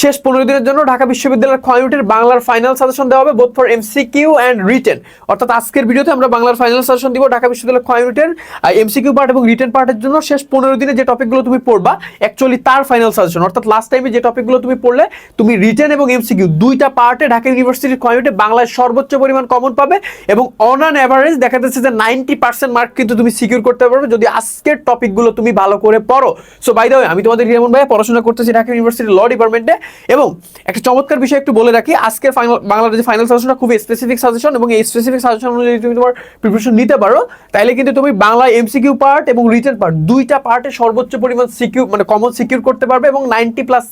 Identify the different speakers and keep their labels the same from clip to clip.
Speaker 1: শেষ পনেরো দিনের জন্য ঢাকা বিশ্ববিদ্যালয়ের ক্ষয়উটের বাংলার ফাইনাল সাজেশন দেওয়া হবে both for MCQ and written অর্থাৎ আজকের ভিডিওতে আমরা বাংলার ফাইনাল সাজেশন দিব ঢাকা বিশ্ববিদ্যালয়ের ক্ষয়উটের এমসিকিউ পার্ট এবং রিটেন পার্টের জন্য। শেষ পনেরো দিনে যে টপিকগুলো তুমি পড়বা অ্যাকচুয়ালি তার ফাইনাল সাজেশন অর্থাৎ লাস্ট টাইমে যে টপিকগুলো তুমি পড়লে, তুমি রিটেন এবং এমসিকিউ দুইটা পার্টে ঢাকা ইউনিভার্সিটির ক্ষয়উটে বাংলায় সর্বোচ্চ পরিমাণ কমন পাবে এবং অন অ্যান অ্যাভারেজ দেখা যাচ্ছে যে নাইনটি পার্সেন্ট মার্ক কিন্তু তুমি সিকিউর করতে পারবে যদি আজকের টপিকগুলো তুমি ভালো করে পড়ো। সো বাই আমি তোমাদের রিমন ভাই পড়াশোনা করতেছি ঢাকা ইউনিভার্সিটির ল ডিপার্টমেন্টে এবং একটা চমৎকার বিষয় একটু বলে রাখি, আজকের বাংলাদেশের ফাইনাল সাজেশনটা খুবই স্পেসিফিক সাজেশন এবং এই স্পেসিফিক সাজেশন অনুযায়ী তুমি তোমার প্রিপারেশন নিতে পারো। তাইলে কিন্তু তুমি বাংলা এমসিকিউ পার্ট এবং রিটার্ন পার্ট দুইটা পার্টে সর্বোচ্চ পরিমাণ সিকিউ মানে কমন সিকিউর করতে পারবে এবং নাইনটি প্লাস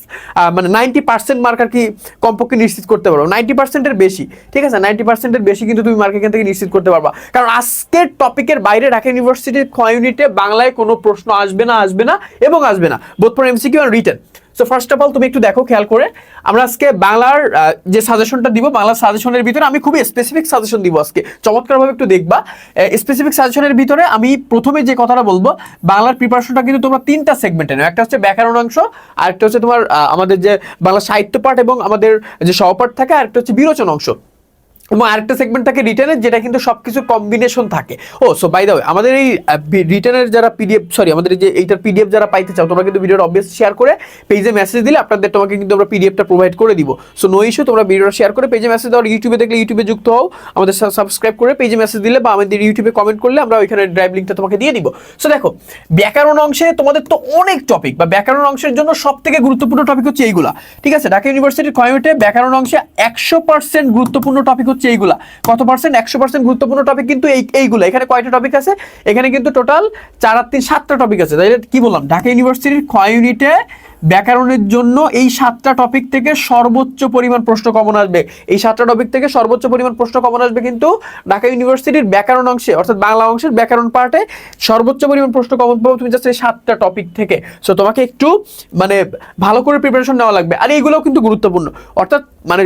Speaker 1: মানে নাইনটি পার্সেন্ট মার্ক আর কি কমপক্ষে নিশ্চিত করতে পারো। নাইনটি পার্সেন্টের বেশি, ঠিক আছে? নাইনটি পার্সেন্টের বেশি কিন্তু তুমি মার্ক এখান থেকে নিশ্চিত করতে পারবা। কারণ আজকের টপিকের বাইরে ঢাকা ইউনিভার্সিটির খ ইউনিটে বাংলায় কোনো প্রশ্ন আসবে না আসবে না এবং আসবে না। বোধ MCQ R written so first of all তুমি একটু দেখো, খেয়াল করে। আমরা আজকে বাংলার যে সাজেশনটা দিব বাংলার সাজেশনের ভিতরে আমি খুবই স্পেসিফিক সাজেশন দিব আজকে। চমৎকারভাবে একটু দেখবা। স্পেসিফিক সাজেশনের ভিতরে আমি প্রথমে যে কথাটা বলব, বাংলার প্রিপারেশনটা কিন্তু তোমরা তিনটা সেগমেন্টে নাও। একটা হচ্ছে ব্যাকরণ অংশ আর একটা হচ্ছে তোমার আমাদের যে বাংলা সাহিত্য পাঠ এবং আমাদের যে সহপাঠ থাকে আর একটা হচ্ছে বিরোচন অংশ। এবং আরেকটা সেগমেন্ট থাকে রিটার্নের যেটা কিন্তু সবকিছু কম্বিনেশন থাকে। ও সো বাই দ্য আমাদের এই রিটার্নের যারা পিডিএফ সরি আমাদের যে এইটার পিডিএফ যারা পাইতে চাও, তোমরা কিন্তু ভিডিওটা অবভিয়াস শেয়ার করে পেজে মেসেজ দিলে আপনাদের, তোমাকে কিন্তু আমরা পিডিএফটা প্রোভাইড করে দিব। সো নো ইস্যু তোমরা ভিডিওটা শেয়ার করে পেজে মেসেজ দাও ইউটিউবে দেখলে ইউটিউবে যুক্ত হও, আমাদের সাবস্ক্রাইব করে পেজে মেসেজ দিলে বা আমাদের ইউটিউবে কমেন্ট করলে আমরা ওইখানে ড্রাইভ লিঙ্কটা তোমাকে দিয়ে দিব। সো দেখো, ব্যাকরণ অংশে তোমাদের তো অনেক টপিক বা ব্যাকরণ অংশের জন্য সব থেকে গুরুত্বপূর্ণ টপিক হচ্ছে এইগুলা। ঠিক আছে, ঢাকা ইউনিভার্সিটির কমিউনিটে ব্যাকরণ অংশে একশো পার্সেন্ট গুরুত্বপূর্ণ টপিক হচ্ছে এইগুলা। কত পার্সেন্ট একশো পার্সেন্ট গুরুত্বপূর্ণ টপিক কিন্তু এই এইগুলো। এখানে কয়টা টপিক আছে? এখানে কিন্তু টোটাল চার আর তিন, সাতটা টপিক আছে। তাই কি বললাম? ঢাকা ইউনিভার্সিটির ক্ষয় ইউনিটে ব্যাকরণের জন্য এই সাতটা টপিক থেকে সর্বোচ্চ পরিমাণ প্রশ্ন কমন আসবে। এই সাতটা টপিক থেকে সর্বোচ্চ পরিমাণ প্রশ্ন কমন আসবে কিন্তু ঢাকা ইউনিভার্সিটির ব্যাকরণ অংশে, অর্থাৎ বাংলা অংশের ব্যাকরণ পার্টে সর্বোচ্চ পরিমাণ প্রশ্ন কমন পাবো তুমি জাস্ট এই সাতটা টপিক থেকে। সো তোমাকে একটু মানে ভালো করে প্রিপারেশন নেওয়া লাগবে। আর এইগুলোও কিন্তু গুরুত্বপূর্ণ। অর্থাৎ মানে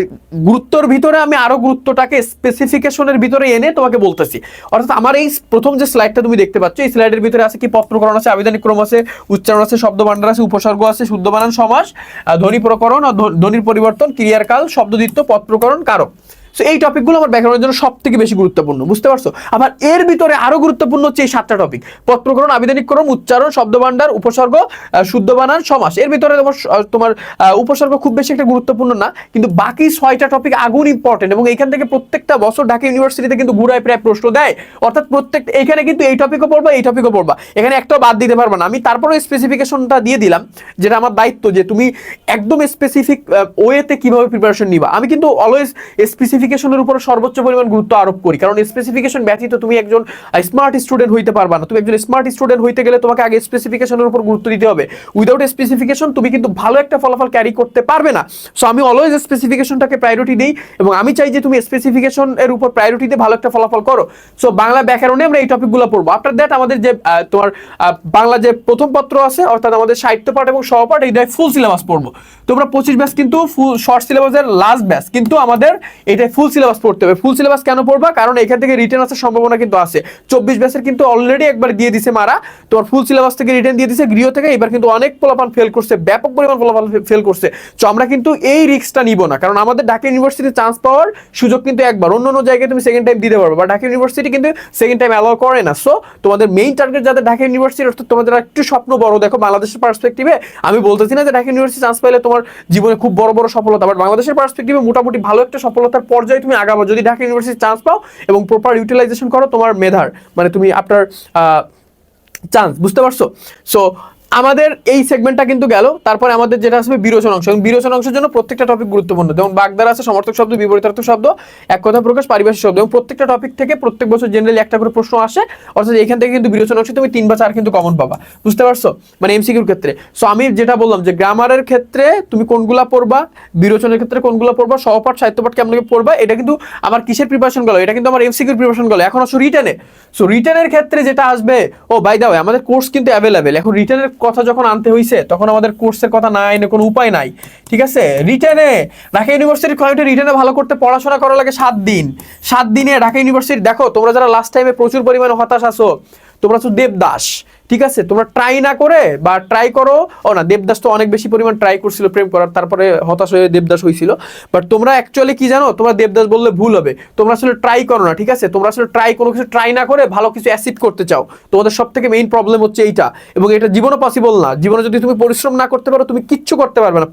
Speaker 1: গুরুত্বর ভিতরে আমি আরও গুরুত্বটাকে স্পেসিফিকেশনের ভিতরে এনে তোমাকে বলতেছি। অর্থাৎ আমার এই প্রথম যে স্লাইডটা তুমি দেখতে পাচ্ছ, এই স্লাইডের ভিতরে আছে কি পত্রকরণ আছে আবেদনিক ক্রম আছে, উচ্চারণ আছে শব্দ ভাণ্ডার আছে, উপসর্গ আছে, শুদ্ধ বানান সমাস ধ্বনি প্রকরণ ধ্বনির পরিবর্তন ক্রিয়ার কাল শব্দদিত্য প্রকরণ কারক। সো এই টপিকগুলো আমার ব্যাকরণের জন্য সব থেকে বেশি গুরুত্বপূর্ণ, বুঝতে পারছ? আবার এর ভিতরে আরও গুরুত্বপূর্ণ হচ্ছে এই সাতটা টপিক পত্রকরণ আবেদনিক ক্রম উচ্চারণ, শব্দভাণ্ডার, উপসর্গ শুদ্ধ বানান, সমাস। এর ভিতরে তোমার তোমার উপসর্গ খুব বেশি একটা গুরুত্বপূর্ণ না, কিন্তু বাকি ছয়টা টপিক আগুন ইম্পর্টেন্ট এবং এখান থেকে প্রত্যেকটা বছর ঢাকা ইউনিভার্সিটিতে কিন্তু ঘুরায় প্রায় প্রশ্ন দেয়। অর্থাৎ প্রত্যেক, এখানে কিন্তু এই টপিকও পড়বা, এই টপিকও পড়বা। এখানে একটাও বাদ দিতে পারবা না। আমি তারপরে স্পেসিফিকেশনটা দিয়ে দিলাম, যেটা আমার দায়িত্ব যে তুমি একদম স্পেসিফিক ওয়েতে কীভাবে প্রিপারেশন নিবা। আমি কিন্তু অলওয়েজ স্পেসিফিকেশনের উপর সর্বোচ্চ পরিমাণ গুরুত্ব আরোপ করি। কারণ স্পেসিফিকেশন ব্যতীত তুমি একজন স্মার্ট স্টুডেন্ট হইতে পারবা না। তুমি একজন স্মার্ট স্টুডেন্ট হইতে গেলে তোমাকে আগে স্পেসিফিকেশনের উপর গুরুত্ব দিতে হবে। উইদাউট স্পেসিফিকেশন তুমি কিন্তু ভালো একটা ফলাফল ক্যারি করতে পারবে না। সো আমি অলওয়েজ স্পেসিফিকেশনটাকে প্রায়োরিটি দিই এবং আমি চাই যে তুমি স্পেসিফিকেশন এর উপর প্রায়োরিটি দিয়ে ভালো একটা ফলাফল করো। সো বাংলা ব্যাকরণে আমরা এই টপিকগুলো পড়ব। আফটার দ্যাট আমাদের যে তোমার বাংলা যে প্রথম পত্র আছে, অর্থাৎ আমাদের সাহিত্য পাঠ এবং সহপাঠ এইটাই ফুল সিলেবাস পড়ব। তোমরা পঁচিশ ব্যাচ কিন্তু ফুল শর্ট সিলেবাসের লাস্ট ব্যাচ কিন্তু আমাদের এটাই ফুল সিলেবাস পড়তে হবে। ফুল সিলেবাস কেন পড়বা? কারণ এখান থেকে রিটার্ন আসার সম্ভাবনা কিন্তু আছে। চব্বিশ ব্যাচের কিন্তু অলরেডি একবার দিয়ে দিছে মারা। তোমার ফুল সিলেবাস থেকে রিটার্ন দিয়ে দিছে, গৃহ থেকে। এবার কিন্তু অনেক ফলাফল ফেল করছে, ব্যাপক পরিমাণ ফলাফল ফেল করছে। তো আমরা কিন্তু এই রিস্কটা নিব না। কারণ আমাদের ঢাকা ইউনিভার্সিটি চান্স পাওয়ার সুযোগ কিন্তু একবার। অন্য অন্য জায়গায় তুমি সেকেন্ড টাইম দিতে পারবে। বা ঢাকা ইউনিভার্সিটি কিন্তু সেকেন্ড টাইম অ্যালাউ করে না। সো তোমাদের মেইন টার্গেট যাদের ঢাকা ইউনিভার্সিটি অর্থাৎ তোমাদের একটু স্বপ্ন বড়। দেখো, বাংলাদেশের পার্সপেক্টিভে আমি বলতেছি না যে ঢাকা ইউনিভার্সিটি চান্স পাইলে তোমার জীবনে খুব বড় বড় সফলতা। বাট বাংলাদেশের পার্সপেক্টিভে মোটামুটি ভালো একটা সফলতার পর্যায়ে তুমি আগাবো। যদি ঢাকা ইউনিভার্সিটি চান্স পাও এবং প্রপার ইউটিলাইজেশন করো তোমার মেধার মানে তুমি আপনার চান্স বুঝতে পারছ? সো আমাদের এই সেগমেন্টটা কিন্তু গেল। তারপরে আমাদের যেটা আসবে বিরোচন অংশ। এবং বিরোচন অংশের জন্য প্রত্যেকটা টপিক গুরুত্বপূর্ণ। যেমন বাগদার আছে সমর্থক শব্দ বিপরীতার্থক শব্দ, এক কথা প্রকাশ, পারিভাষিক শব্দ। এবং প্রত্যেকটা টপিক থেকে প্রত্যেক বছর জেনারেলি একটা করে প্রশ্ন আসে। অর্থাৎ এখান থেকে কিন্তু বিরোচন অংশে তুমি তিন বা চার কিন্তু কমন পাবা। বুঝতে পারছ? মানে এমসিকিউর ক্ষেত্রে। সো আমি যেটা বললাম যে গ্রামারের ক্ষেত্রে তুমি কোনগুলা পড়বা, বিরোচনের ক্ষেত্রে কোনগুলা পড়বা, সহপাঠ, সাহিত্যপাঠ কেমন পড়বা, এটা কিন্তু আমার কিসের প্রিপারেশন গেল? এটা কিন্তু আমার এমসিকিউর প্রিপারেশন গেল। এখন আসো রিটেনে সো রিটেনের ক্ষেত্রে যেটা আসবে, ও বাই দা আমাদের কোর্স কিন্তু অ্যাভেলেবেল এখন রিটেনের কথা যখন আনতে হয়েছে তখন আমাদের কোর্সের কথা না এনে কোনো উপায় নাই। ঠিক আছে? রিটার্নে ঢাকা ইউনিভার্সিটির কয়েকটি রিটার্নে ভালো করতে পড়াশোনা করা লাগে সাত দিন। সাত দিনে ঢাকা ইউনিভার্সিটি দেখো, তোমরা যারা লাস্ট টাইমে প্রচুর পরিমাণে হতাশ আছো তোমরা হচ্ছে দেবদাস, ঠিক আছে? তোমরা ট্রাই না করে বা ট্রাই করো, ও না, দেবদাস তো অনেক বেশি পরিমাণ ট্রাই করছিল, প্রেম করার, তারপরে হতাশ হয়ে দেবদাস হয়েছিল। বাট তোমরা অ্যাকচুয়ালি কি জানো? তোমরা দেবদাস বললে ভুল হবে। তোমরা আসলে ট্রাই করো না, ঠিক আছে? তোমরা আসলে ট্রাই কোনো কিছু ট্রাই না করে ভালো কিছু অ্যাসিভ করতে চাও। তোমাদের সব থেকে মেইন প্রবলেম হচ্ছে এইটা। এবং এটা জীবনও পসিবল না। জীবনে যদি তুমি পরিশ্রম না করতে পারো, তুমি কিচ্ছু করতে পারবে না।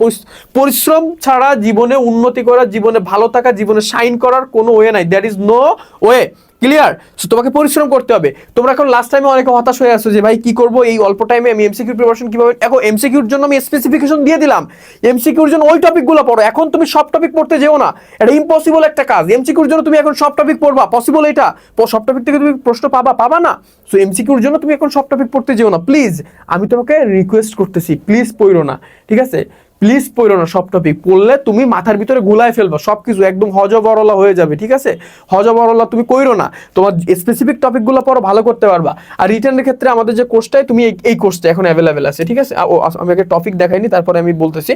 Speaker 1: পরিশ্রম ছাড়া জীবনে উন্নতি করা, জীবনে ভালো থাকা, জীবনে সাইন করার কোনো ওয়ে নাই। That is no way clear so তোমাকে পরিশ্রম করতে হবে। তোমরা এখন লাস্ট টাইমে অনেকে হতাশ হয়ে আসছো যে, ভাই, কি করব? এই অল্প টাইমে আমি এমসিকিউ প্রিপারেশন কীভাবে এখন এমসিকিউর জন্য আমি স্পেসিফিকেশন দিয়ে দিলাম। এমসিকিউর জন্য ওই টপিকগুলো পড়ো। এখন তুমি সব টপিক পড়তে যেও না। এটা ইম্পসিবল একটা কাজ। এমসিকিউর জন্য তুমি এখন সব টপিক পড়বা। পসিবল এটা? সব টপিক থেকে তুমি প্রশ্ন পাবা পাবা না? সো এমসিকিউর জন্য তুমি এখন সব টপিক পড়তে যেও না। প্লিজ আমি তোমাকে রিকোয়েস্ট করতেছি। প্লিজ পড়ো না। ঠিক আছে? প্লিজ পড়ো না সব টপিক পড়লে তুমি মাথার ভিতরে গুলায় ফেলবা সব কিছু একদম হজবরলা হয়ে যাবে, ঠিক আছে? হজবরলা তুমি কইরো না, তোমার স্পেসিফিক টপিকগুলো পড়ো, ভালো করতে পারবা। আর রিটার্নের ক্ষেত্রে আমাদের যে কোর্সটাই তুমি এই- কোর্সটা এখন অ্যাভেলেবেল আছে, ঠিক আছে? আমি আগে টপিক দেখাইনি তারপরে আমি বলতেছি।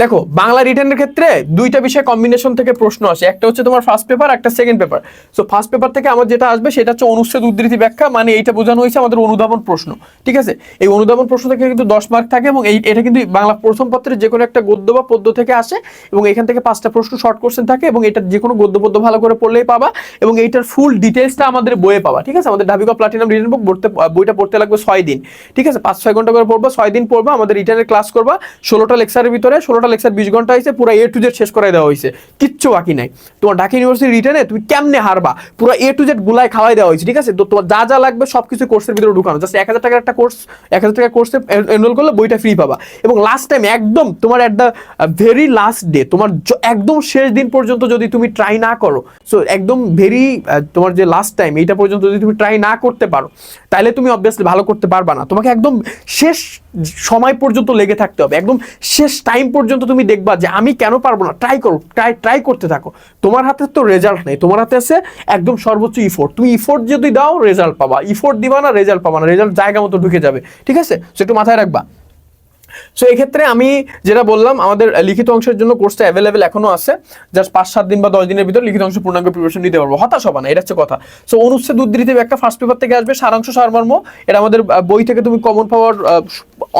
Speaker 1: দেখো, বাংলা রিটার্নের ক্ষেত্রে দুইটা বিষয় কম্বিনেশন থেকে প্রশ্ন আসে। একটা হচ্ছে তোমার ফার্স্ট পেপার একটা second paper so first paper থেকে আমার যেটা আসবে সেটা হচ্ছে অনুচ্ছেদ উদ্ধৃতি ব্যাখ্যা মানে এইটা বোঝানো হয়েছে আমাদের অনুধাবন প্রশ্ন, ঠিক আছে? এই অনুধাবন প্রশ্ন থেকে কিন্তু দশ মার্ক থাকে এবং এই, এটা কিন্তু বাংলা প্রথম পত্রের যে কোনো একটা গদ্য বা পদ্য থেকে আসে এবং এখান থেকে পাঁচটা প্রশ্ন শর্ট কোশ্চেন থাকে এবং এটা যে কোনো গদ্য পদ্য ভালো করে পড়লেই পাবা এবং এইটার ফুল ডিটেলসটা আমাদের বইয়ে পাবা, ঠিক আছে? আমাদের ঢাবিকা প্লাটিনাম রিটার্ন বুক পড়তে, বইটা পড়তে লাগবে ছয় দিন, ঠিক আছে? পাঁচ, ছয় ঘণ্টা করে পড়বা, ছয় দিন পড়বা, আমাদের রিটার্নের ক্লাস করবা, ষোলোটা লেকচারের ভিতরে ষোলোটা লেকচার, বিশ ঘণ্টা হয়েছে, পুরো এ টু জেড শেষ করে দেওয়া হয়েছে। কিচ্ছু বাকি নাই। তোমার ঢাকা ইউনিভার্সিটি রিটার্নে তুমি কেমনে হারবা? পুরো এ টু জেড গুলাই খাওয়াই দেওয়া হয়েছে, ঠিক আছে? তো তোমার যা যা লাগবে সব কিছু কোর্সের ভিতরে ঢুকানো। জাস্ট এক হাজার টাকার একটা কোর্স এক হাজার টাকার কোর্সে এনরোল করলে বইটা ফ্রি পাবা। এবং লাস্ট টাইম একদম তোমার at the very last day তোমার একদম শেষ দিন পর্যন্ত যদি তুমি ট্রাই না করো সো একদম ভেরি তোমার যে লাস্ট টাইম এইটা পর্যন্ত যদি তুমি ট্রাই না করতে পারো, তাহলে তুমি অবভিয়াসলি ভালো করতে পারবা না। তোমাকে একদম শেষ সময় পর্যন্ত লেগে থাকতে হবে। একদম শেষ টাইম পর্যন্ত তুমি দেখবা যে আমি কেন পারব না। ট্রাই করো ট্রাই ট্রাই করতে থাকো। তোমার হাতে তো রেজাল্ট নেই। তোমার হাতে আছে একদম সর্বোচ্চ ইফোর্ট তুমি ইফোর্ট যদি দাও রেজাল্ট পাবা। ইফোর্ট দিবা না রেজাল্ট পাবা না। রেজাল্ট জায়গা মতো ঢুকে যাবে। ঠিক আছে? সে একটু মাথায় রাখবা। সো এক্ষেত্রে আমি যেটা বললাম, আমাদের লিখিত অংশের জন্য কোর্সটা অ্যাভেলেবেল এখনও আছে। জাস্ট পাঁচ, সাত দিন বা দশ দিনের ভিতর লিখিত অংশ পূর্ণাঙ্গ প্রিপারেশন নিতে পারব। হতাশ হবা না, এটা হচ্ছে কথা। সো অনুচ্ছেদ উদ্ধৃতি একটা ফার্স্ট পেপার থেকে আসবে, সারাংশ সারমর্ম। এটা আমাদের বই থেকে তুমি কমন পাওয়ার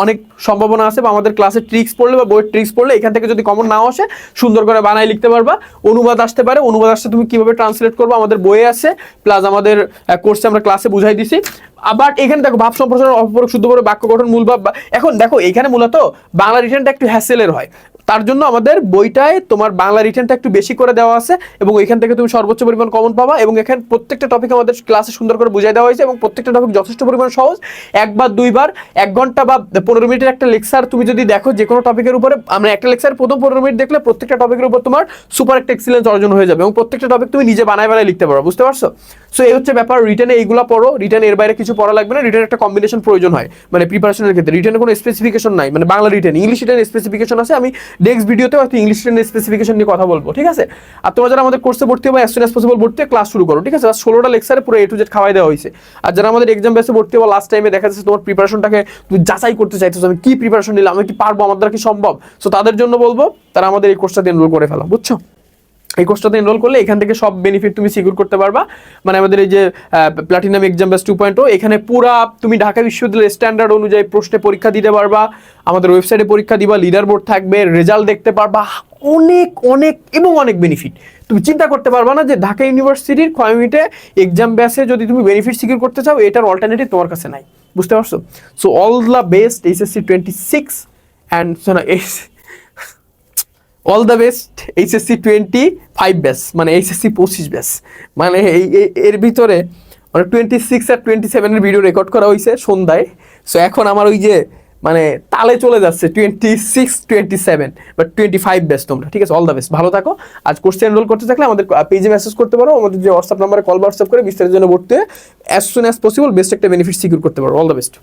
Speaker 1: অনেক সম্ভাবনা আছে বা আমাদের ক্লাসে ট্রিক্স পড়লে বা বইয়ের ট্রিক্স পড়লে এখান থেকে যদি কমন নাও আসে, সুন্দর করে বানাই লিখতে পারবা। অনুবাদ আসতে পারে, অনুবাদ আসতে তুমি কীভাবে ট্রান্সলেট করব আমাদের বইয়ে আছে। প্লাস আমাদের কোর্সে আমরা ক্লাসে বুঝাই দিছি। আবার এখানে দেখো, ভাব সম্প্রসারণ অপরক শুদ্ধ করে বাক্য গঠন, মূল ভাব এখন দেখো, এখানে মূলত বাংলা রিটার্নটা একটু হ্যাসেলের হয়। তার জন্য আমাদের বইটায় তোমার বাংলা রিটার্নটা একটু বেশি করে দেওয়া আছে এবং এখান থেকে তুমি সর্বোচ্চ পরিমাণ কমন পাবা এবং এখানে প্রত্যেকটা টপিক আমাদের ক্লাসে সুন্দর করে বুঝাই দেওয়া হয়েছে এবং প্রত্যেকটা টপিক যথেষ্ট পরিমাণ সহজ। একবার, দুইবার, এক ঘণ্টা বা পনেরো মিনিটের একটা লেকচার তুমি যদি দেখো যে কোনো টপিকের উপরে, আমরা একটা লেকচার প্রথম পনেরো মিনিট দেখলে প্রত্যেকটা টপিকের উপর তোমার সুপার একটা এক্সিলেন্স অর্জন হয়ে যাবে এবং প্রত্যেকটা টপিক তুমি নিজে বানায় বানায় লিখতে পারো, বুঝতে পারছ? সো এই হচ্ছে ব্যাপার রিটার্নে এইগুলো পড়ো রিটার্ন এর বাইরে কিছু পড়া লাগবে না রিটার্ন একটা কম্বিনেশন প্রয়োজন হয়। মানে প্রিপারেশনের ক্ষেত্রে রিটার্নে কোনো স্পেসিফিকেশন নাই মানে Bangla written English written specification আছে, আমি নেক্সট ভিডিওতে হয়তো ইংলিশ রিটার্ন স্পেসিফিকেশন নিয়ে কথা বলব, ঠিক আছে? আর তোমরা যারা আমাদের কোর্সে ভর্তি হবে অ্যাজ সুন অ্যাজ পসিবল ভর্তি ক্লাস শুরু করো, ঠিক আছে? ষোলোটা লেকচারে পুরো এ টু জেড খাওয়াই দেওয়া হয়েছে। আর যারা আমাদের এক্সাম বেসে ভর্তি হব লাস্ট টাইমে দেখা যাচ্ছে তোমার প্রিপারেশনটাকে তুমি যাচাই করতে চাইতেছো, আমি কি প্রিপারেশন নিলাম, আমি কি পারব আমার দ্বারা কি সম্ভব? সো তাদের জন্য বলব, তারা আমাদের এই কোর্সটাতে এনরোল করে ফেলো, বুঝছ? এই কোর্সটাতে এনরোল করলে এখান থেকে সব বেনিফিট তুমি সিকিউর করতে পারবা। মানে আমাদের এই যে platinum exam base to point এখানে পুরা তুমি ঢাকা বিশ্ববিদ্যালয়ের স্ট্যান্ডার্ড অনুযায়ী প্রশ্নে পরীক্ষা দিতে পারবা। আমাদের ওয়েবসাইটে পরীক্ষা দিবা লিডার বোর্ড থাকবে রেজাল্ট দেখতে পারবা। অনেক অনেক এবং অনেক বেনিফিট তুমি চিন্তা করতে পারবা না যে ঢাকা ইউনিভার্সিটির কমিউনিটে এক্সাম ব্যাসে যদি তুমি বেনিফিট সিকিউর করতে চাও, এটার অল্টারনেটিভ তোমার কাছে নাই। বুঝতে পারছ? So all the best HSC twenty six and all the best HSC twenty five batch মানে এইচএসসি পঁচিশ ব্যাস মানে এই এর ভিতরে মানে টোয়েন্টি সিক্স আর টোয়েন্টি সেভেনের ভিডিও রেকর্ড করা হয়েছে সন্ধ্যায়। সো এখন আমার ওই যে মানে তালে চলে যাচ্ছে টোয়েন্টি সিক্স টোয়েন্টি সেভেন বা টোয়েন্টি ফাইভ ব্যাস তোমরা, ঠিক আছে? অল দ্য বেস্ট ভালো থাকো। আজ কোর্সে এনরোল করতে থাকলে আমাদের পেজে মেসেজ করতে পারো, আমাদের যে হোয়াটসঅ্যাপ নাম্বারে কল হোয়াটসঅ্যাপ করে বিস্তারিত জন্য ভর্তি হয়ে as soon as possible best একটা বেনিফিট সিকিউর করতে পারো। All the best